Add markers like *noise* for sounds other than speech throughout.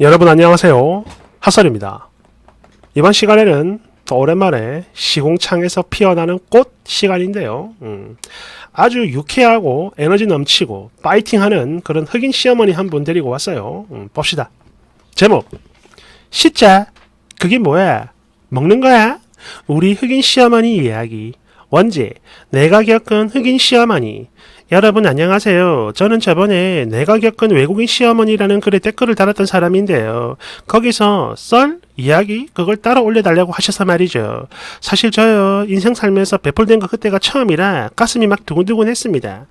여러분 안녕하세요. 핫설입니다. 이번 시간에는 또 오랜만에 시공창에서 피어나는 꽃 시간인데요. 음, 아주 유쾌하고 에너지 넘치고 파이팅하는 그런 흑인 시어머니 한 분 데리고 왔어요. 음, 봅시다. 제목 시자 그게 뭐야? 먹는 거야? 우리 흑인 시어머니 이야기 원제 내가 겪은 흑인 시어머니 여러분 안녕하세요. 저는 저번에 내가 겪은 외국인 시어머니라는 글에 댓글을 달았던 사람인데요. 거기서 썰 이야기 그걸 따라 올려달라고 하셔서 말이죠. 사실 저요 인생 살면서 배폴된 거 그때가 처음이라 가슴이 막 두근두근 했습니다.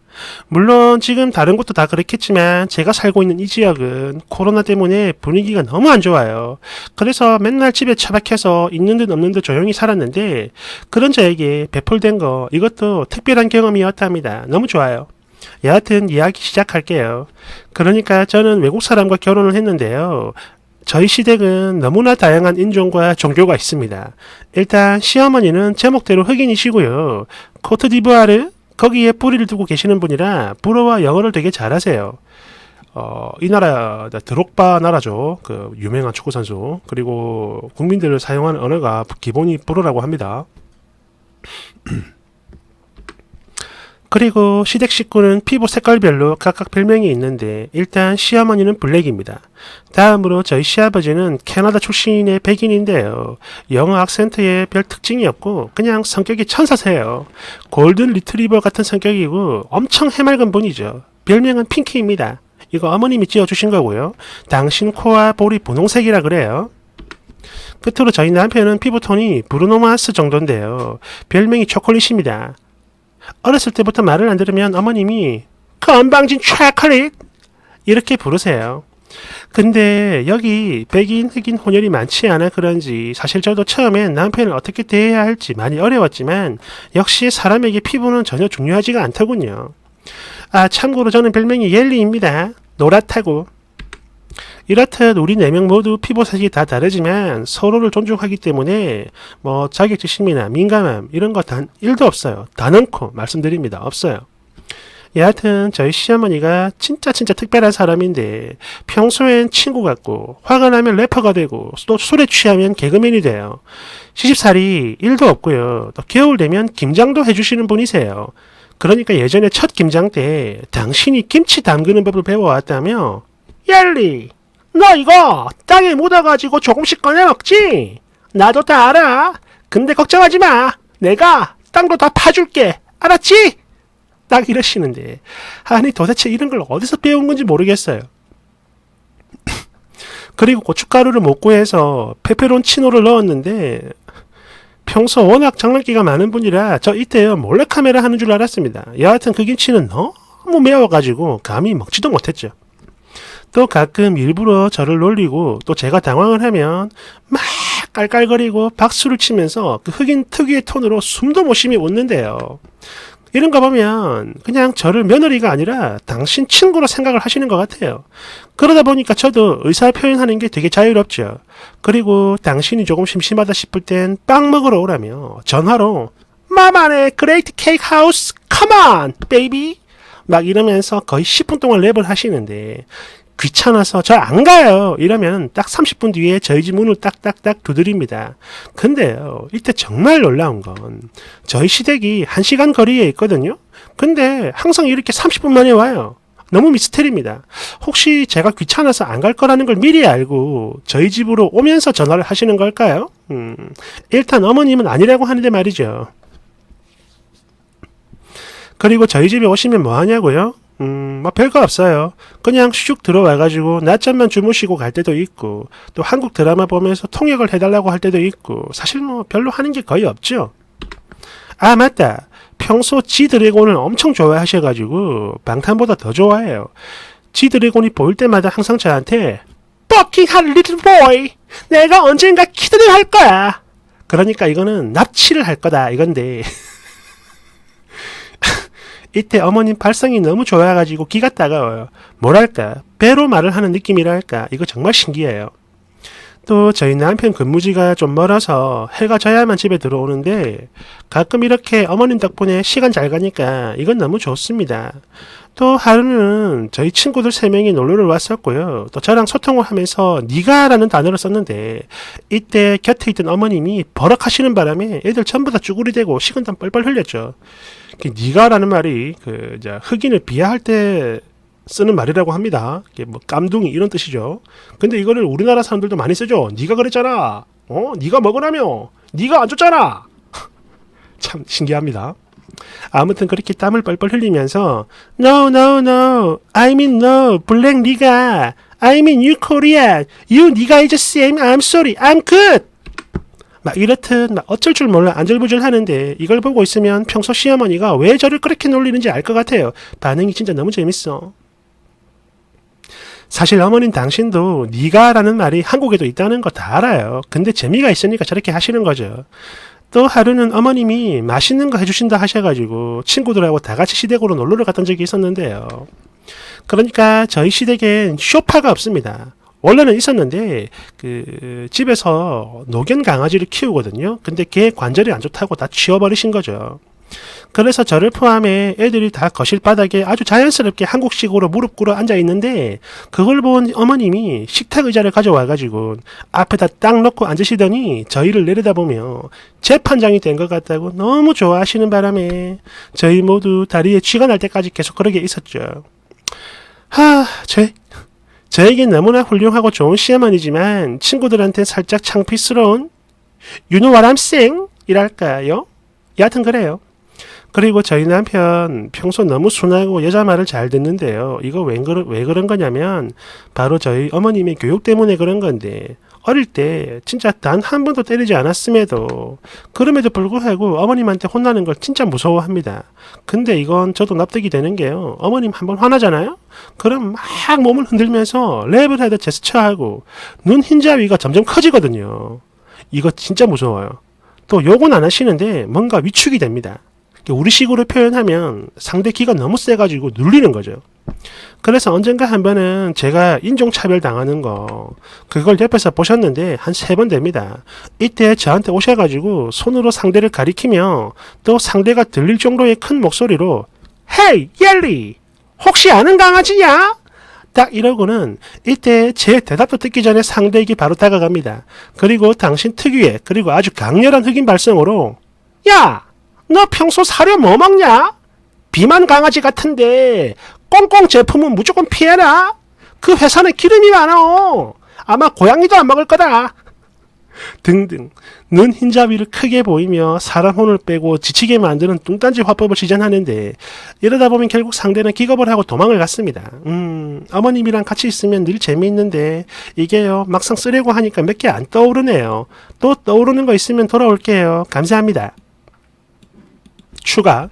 물론 지금 다른 곳도 다 그렇겠지만 제가 살고 있는 이 지역은 코로나 때문에 분위기가 너무 안 좋아요. 그래서 맨날 집에 처박혀서 있는 듯 없는 듯 조용히 살았는데 그런 저에게 배폴된 거 이것도 특별한 경험이었답니다. 너무 좋아요. 여하튼 이야기 시작할게요. 그러니까 저는 외국 사람과 결혼을 했는데요. 저희 시댁은 너무나 다양한 인종과 종교가 있습니다. 일단 시어머니는 제목대로 흑인이시고요. 코트디부아르 거기에 뿌리를 두고 계시는 분이라 불어와 영어를 되게 잘하세요. 어, 이 나라 드록바 나라죠. 그 유명한 축구 선수. 그리고 국민들을 사용하는 언어가 기본이 불어라고 합니다. *clears throat* 그리고 시댁 식구는 피부 색깔별로 각각 별명이 있는데 일단 시어머니는 블랙입니다. 다음으로 저희 시아버지는 캐나다 출신의 백인인데요. 영어 악센트에 별 특징이 없고 그냥 성격이 천사세요. 골든 리트리버 같은 성격이고 엄청 해맑은 분이죠. 별명은 핑키입니다. 이거 어머님이 지어주신 거고요. 당신 코와 볼이 분홍색이라 그래요. 끝으로 저희 남편은 피부톤이 브루노마스 정도인데요. 별명이 초콜릿입니다. 어렸을 때부터 말을 안 들으면 어머님이 건방진 초콜릿 이렇게 부르세요. 근데 여기 백인 흑인 혼혈이 많지 않아 그런지 사실 저도 처음엔 남편을 어떻게 대해야 할지 많이 어려웠지만 역시 사람에게 피부는 전혀 중요하지가 않더군요. 아 참고로 저는 별명이 옐리입니다. 노랗다고. 이렇듯 우리 네 명 모두 피부색이 다 다르지만 서로를 존중하기 때문에 뭐 자격지심이나 민감함 이런 거 단 1도 없어요. 단 않고 말씀드립니다. 없어요. 여하튼 저희 시어머니가 진짜 진짜 특별한 사람인데 평소엔 친구 같고 화가 나면 래퍼가 되고 또 술에 취하면 개그맨이 돼요. 시집살이 1도 없고요. 또 겨울 되면 김장도 해주시는 분이세요. 그러니까 예전에 첫 김장 때 당신이 김치 담그는 법을 배워왔다며 얄리 너 이거 땅에 묻어가지고 조금씩 꺼내 먹지? 나도 다 알아. 근데 걱정하지 마. 내가 땅도 다 파줄게. 알았지? 딱 이러시는데 아니 도대체 이런 걸 어디서 배운 건지 모르겠어요. *laughs* 그리고 고춧가루를 못 구해서 페페론치노를 넣었는데 평소 워낙 장난기가 많은 분이라 저 이때요 몰래카메라 하는 줄 알았습니다. 여하튼 그 김치는 너무 매워가지고 감히 먹지도 못했죠. 또 가끔 일부러 저를 놀리고 또 제가 당황을 하면 막 깔깔거리고 박수를 치면서 그 흑인 특유의 톤으로 숨도 못 쉬며 웃는데요. 이런 거 보면 그냥 저를 며느리가 아니라 당신 친구로 생각을 하시는 것 같아요. 그러다 보니까 저도 의사 표현하는 게 되게 자유롭죠. 그리고 당신이 조금 심심하다 싶을 땐 빵 먹으러 오라며 전화로 마마네 그레이트 케이크 하우스 컴온 베이비 막 이러면서 거의 10분 동안 랩을 하시는데 귀찮아서 저 안 가요. 이러면 딱 30분 뒤에 저희 집 문을 딱딱딱 두드립니다. 근데요, 이때 정말 놀라운 건 저희 시댁이 1시간 거리에 있거든요. 근데 항상 이렇게 30분 만에 와요. 너무 미스테리입니다. 혹시 제가 귀찮아서 안 갈 거라는 걸 미리 알고 저희 집으로 오면서 전화를 하시는 걸까요? 음, 일단 어머님은 아니라고 하는데 말이죠. 그리고 저희 집에 오시면 뭐 하냐고요? 음, 뭐 별거 없어요. 그냥 슉 들어와가지고 낮잠만 주무시고 갈 때도 있고, 또 한국 드라마 보면서 통역을 해달라고 할 때도 있고, 사실 뭐 별로 하는 게 거의 없죠. 아, 맞다. 평소 지 드래곤을 엄청 좋아하셔가지고, 방탄보다 더 좋아해요. 지 드래곤이 보일 때마다 항상 저한테, 버킹 한 리틀 보이! 내가 언젠가 키드를 할 거야! 그러니까 이거는 납치를 할 거다, 이건데. *laughs* 이때 어머님 발성이 너무 좋아가지고 기가 따가워요. 뭐랄까 배로 말을 하는 느낌이라 할까 이거 정말 신기해요. 또 저희 남편 근무지가 좀 멀어서 해가 져야만 집에 들어오는데 가끔 이렇게 어머님 덕분에 시간 잘 가니까 이건 너무 좋습니다. 또 하루는 저희 친구들 세 명이 놀러를 왔었고요. 또 저랑 소통을 하면서 니가라는 단어를 썼는데 이때 곁에 있던 어머님이 버럭하시는 바람에 애들 전부 다 쭈구리대고 식은땀 뻘뻘 흘렸죠. 그 니가라는 말이 그 흑인을 비하할 때 쓰는 말이라고 합니다. 뭐 깜둥이 이런 뜻이죠. 근데 이거를 우리나라 사람들도 많이 쓰죠. 니가 그랬잖아. 어, 니가 먹으라며. 니가 안 줬잖아. *laughs* 참 신기합니다. 아무튼 그렇게 땀을 뻘뻘 흘리면서 No, no, no. I mean no. 블랙 니가. I mean you Korea. You 니가 is same. I'm sorry. I'm good. 막 이렇듯 막 어쩔 줄 몰라 안절부절 하는데 이걸 보고 있으면 평소 시어머니가 왜 저를 그렇게 놀리는지 알 것 같아요. 반응이 진짜 너무 재밌어. 사실 어머님 당신도 니가라는 말이 한국에도 있다는 거 다 알아요. 근데 재미가 있으니까 저렇게 하시는 거죠. 또 하루는 어머님이 맛있는 거 해주신다 하셔가지고 친구들하고 다 같이 시댁으로 놀러를 갔던 적이 있었는데요. 그러니까 저희 시댁엔 쇼파가 없습니다. 원래는 있었는데 그 집에서 노견 강아지를 키우거든요. 근데 걔 관절이 안 좋다고 다 치워버리신 거죠. 그래서 저를 포함해 애들이 다 거실 바닥에 아주 자연스럽게 한국식으로 무릎 꿇어 앉아 있는데 그걸 본 어머님이 식탁 의자를 가져와 가지고 앞에다 딱 놓고 앉으시더니 저희를 내려다보며 재판장이 된 것 같다고 너무 좋아하시는 바람에 저희 모두 다리에 쥐가 날 때까지 계속 그러게 있었죠. 하, 저 저에겐 너무나 훌륭하고 좋은 시어머니지만 친구들한테 살짝 창피스러운 You know what I'm saying? 이랄까요? 여하튼 그래요. 그리고 저희 남편 평소 너무 순하고 여자 말을 잘 듣는데요. 이거 왜, 그러, 왜 그런 거냐면 바로 저희 어머님의 교육 때문에 그런 건데 어릴 때 진짜 단 한 번도 때리지 않았음에도 그럼에도 불구하고 어머님한테 혼나는 걸 진짜 무서워합니다. 근데 이건 저도 납득이 되는 게요. 어머님 한 번 화나잖아요? 그럼 막 몸을 흔들면서 랩을 해도 제스처하고 눈 흰자 위가 점점 커지거든요. 이거 진짜 무서워요. 또 욕은 안 하시는데 뭔가 위축이 됩니다. 우리식으로 표현하면 상대 키가 너무 세가지고 눌리는 거죠. 그래서 언젠가 한 번은 제가 인종차별 당하는 거, 그걸 옆에서 보셨는데 한 세 번 됩니다. 이때 저한테 오셔가지고 손으로 상대를 가리키며 또 상대가 들릴 정도의 큰 목소리로 헤이 옐리 혹시 아는 강아지냐? 딱 이러고는 이때 제 대답도 듣기 전에 상대에게 바로 다가갑니다. 그리고 당신 특유의 그리고 아주 강렬한 흑인 발성으로 야! 너 평소 사료 뭐 먹냐? 비만 강아지 같은데 꽁꽁 제품은 무조건 피해라. 그 회사는 기름이 많어. 아마 고양이도 안 먹을 거다. 등등 눈 흰자위를 크게 보이며 사람 혼을 빼고 지치게 만드는 뚱딴지 화법을 시전하는데 이러다 보면 결국 상대는 기겁을 하고 도망을 갔습니다. 음 어머님이랑 같이 있으면 늘 재미있는데 이게요 막상 쓰려고 하니까 몇 개 안 떠오르네요. 또 떠오르는 거 있으면 돌아올게요. 감사합니다. 추가.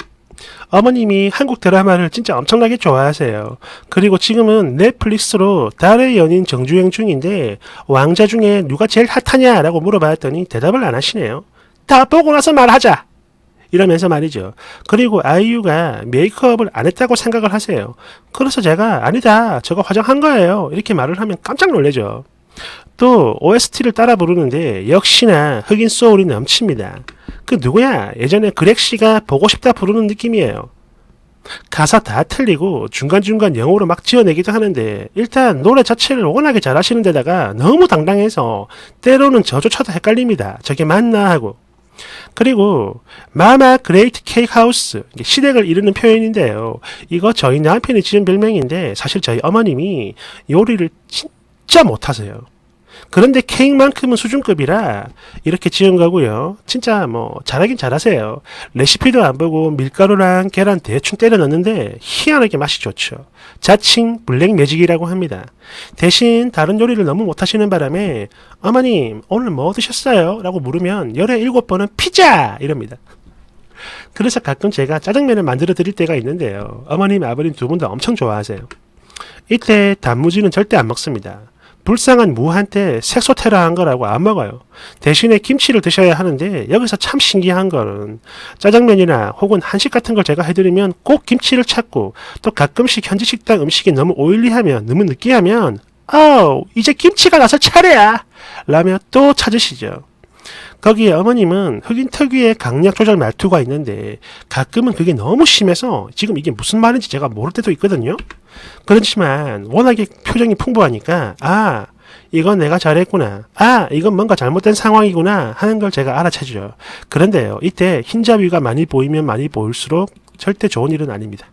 어머님이 한국 드라마를 진짜 엄청나게 좋아하세요. 그리고 지금은 넷플릭스로 달의 연인 정주행 중인데 왕자 중에 누가 제일 핫하냐라고 물어봤더니 대답을 안 하시네요. 다 보고 나서 말하자. 이러면서 말이죠. 그리고 아이유가 메이크업을 안 했다고 생각을 하세요. 그래서 제가 아니다. 저거 화장한 거예요. 이렇게 말을 하면 깜짝 놀래죠. 또 OST를 따라 부르는데 역시나 흑인 소울이 넘칩니다. 그 누구야? 예전에 그렉 씨가 보고 싶다 부르는 느낌이에요. 가사 다 틀리고 중간중간 영어로 막 지어내기도 하는데 일단 노래 자체를 워낙에 잘하시는 데다가 너무 당당해서 때로는 저조차도 헷갈립니다. 저게 맞나 하고. 그리고 마마 그레이트 케이크 하우스 시댁을 이루는 표현인데요. 이거 저희 남편이 지은 별명인데 사실 저희 어머님이 요리를 진짜 못하세요. 그런데 케이크만큼은 수준급이라 이렇게 지은 거고요. 진짜 뭐 잘하긴 잘하세요. 레시피도 안 보고 밀가루랑 계란 대충 때려 넣는데 희한하게 맛이 좋죠. 자칭 블랙 매직이라고 합니다. 대신 다른 요리를 너무 못하시는 바람에 어머님 오늘 뭐 드셨어요? 라고 물으면 열에 일곱 번은 피자 이럽니다. 그래서 가끔 제가 짜장면을 만들어 드릴 때가 있는데요. 어머님, 아버님 두 분 다 엄청 좋아하세요. 이때 단무지는 절대 안 먹습니다. 불쌍한 무한테 색소 테러한 거라고 안 먹어요. 대신에 김치를 드셔야 하는데 여기서 참 신기한 거는 짜장면이나 혹은 한식 같은 걸 제가 해드리면 꼭 김치를 찾고 또 가끔씩 현지 식당 음식이 너무 오일리하면 너무 느끼하면 어 이제 김치가 나설 차례야 라며 또 찾으시죠. 거기에 어머님은 흑인 특유의 강약 조절 말투가 있는데 가끔은 그게 너무 심해서 지금 이게 무슨 말인지 제가 모를 때도 있거든요. 그렇지만 워낙에 표정이 풍부하니까 아 이건 내가 잘했구나. 아 이건 뭔가 잘못된 상황이구나 하는 걸 제가 알아채죠. 그런데요 이때 흰자위가 많이 보이면 많이 보일수록 절대 좋은 일은 아닙니다.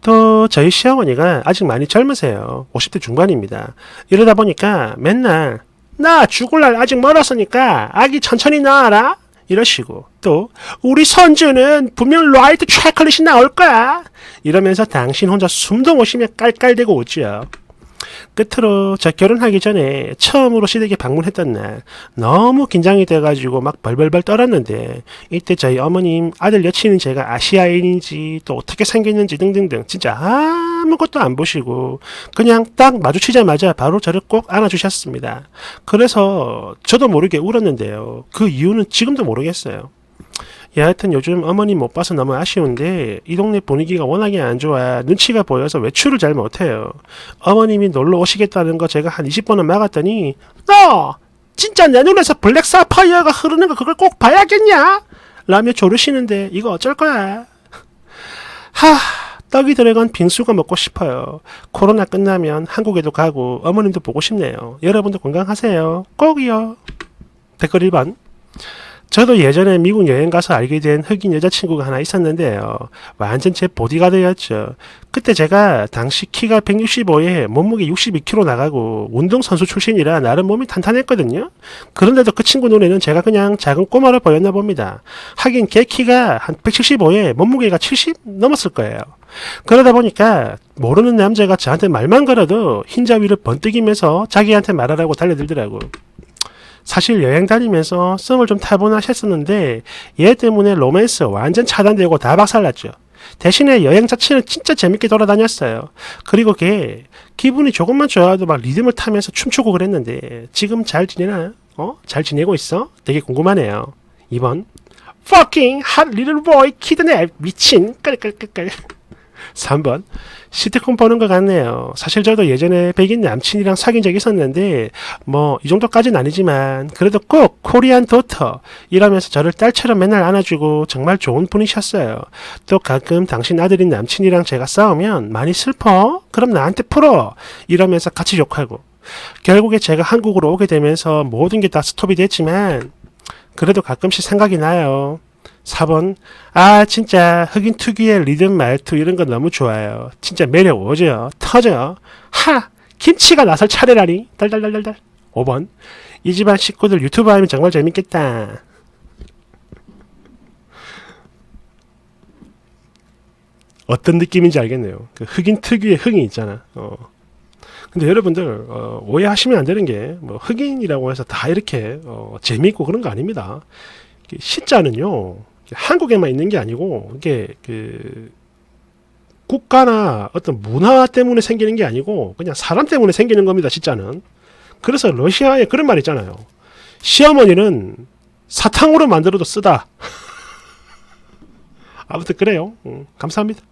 또 저희 시어머니가 아직 많이 젊으세요. 50대 중반입니다. 이러다 보니까 맨날 나 죽을 날 아직 멀었으니까 아기 천천히 낳아라 이러시고 또 우리 손주는 분명 라이트 초콜릿이 나올 거야 이러면서 당신 혼자 숨도 못 쉬며 깔깔대고 오지요. 끝으로 저 결혼하기 전에 처음으로 시댁에 방문했던 날 너무 긴장이 돼가지고 막 벌벌벌 떨었는데 이때 저희 어머님 아들 여친인 제가 아시아인인지 또 어떻게 생겼는지 등등등 진짜 아무것도 안 보시고 그냥 딱 마주치자마자 바로 저를 꼭 안아주셨습니다. 그래서 저도 모르게 울었는데요. 그 이유는 지금도 모르겠어요. 여하튼 요즘 어머님 못 봐서 너무 아쉬운데 이 동네 분위기가 워낙에 안 좋아 눈치가 보여서 외출을 잘 못해요. 어머님이 놀러 오시겠다는 거 제가 한 20번은 막았더니 너 진짜 내 눈에서 블랙 사파이어가 흐르는 거 그걸 꼭 봐야겠냐? 라며 조르시는데 이거 어쩔 거야? *laughs* 하 떡이 들어간 빙수가 먹고 싶어요. 코로나 끝나면 한국에도 가고 어머님도 보고 싶네요. 여러분도 건강하세요. 꼭이요. 댓글 1번 저도 예전에 미국 여행 가서 알게 된 흑인 여자친구가 하나 있었는데요. 완전 제 보디가드였죠. 그때 제가 당시 키가 165에 몸무게 62kg 나가고 운동선수 출신이라 나름 몸이 탄탄했거든요. 그런데도 그 친구 눈에는 제가 그냥 작은 꼬마로 보였나 봅니다. 하긴 걔 키가 한 175에 몸무게가 70 넘었을 거예요. 그러다 보니까 모르는 남자가 저한테 말만 걸어도 흰자 위를 번뜩이면서 자기한테 말하라고 달려들더라고. 사실 여행 다니면서 썸을 좀 타보나 했었는데 얘 때문에 로맨스 완전 차단되고 다 박살났죠. 대신에 여행 자체는 진짜 재밌게 돌아다녔어요. 그리고 걔 기분이 조금만 좋아도 막 리듬을 타면서 춤추고 그랬는데 지금 잘 지내나? 어? 잘 지내고 있어? 되게 궁금하네요. 2번 Fucking hot little boy kidnap 미친 깔깔깔깔 3번 시트콤 보는 것 같네요. 사실 저도 예전에 백인 남친이랑 사귄 적이 있었는데 뭐 이 정도까지는 아니지만 그래도 꼭 코리안 도터 이러면서 저를 딸처럼 맨날 안아주고 정말 좋은 분이셨어요. 또 가끔 당신 아들인 남친이랑 제가 싸우면 많이 슬퍼? 그럼 나한테 풀어 이러면서 같이 욕하고 결국에 제가 한국으로 오게 되면서 모든 게 다 스톱이 됐지만 그래도 가끔씩 생각이 나요. 4번 아 진짜 흑인 특유의 리듬 말투 이런 거 너무 좋아요. 진짜 매력 오죠. 터져. 하 김치가 나설 차례라니. 달달달달달. 5번 이 집안 식구들 유튜브 하면 정말 재밌겠다. 어떤 느낌인지 알겠네요. 그 흑인 특유의 흥이 있잖아. 어. 근데 여러분들 어, 오해하시면 안 되는 게 뭐 흑인이라고 해서 다 이렇게 어, 재미있고 그런 거 아닙니다. 이게 시자는요 한국에만 있는 게 아니고 이게 그 국가나 어떤 문화 때문에 생기는 게 아니고 그냥 사람 때문에 생기는 겁니다. 시자는. 그래서 러시아에 그런 말 있잖아요. 시어머니는 사탕으로 만들어도 쓰다. *laughs* 아무튼 그래요. 음, 감사합니다.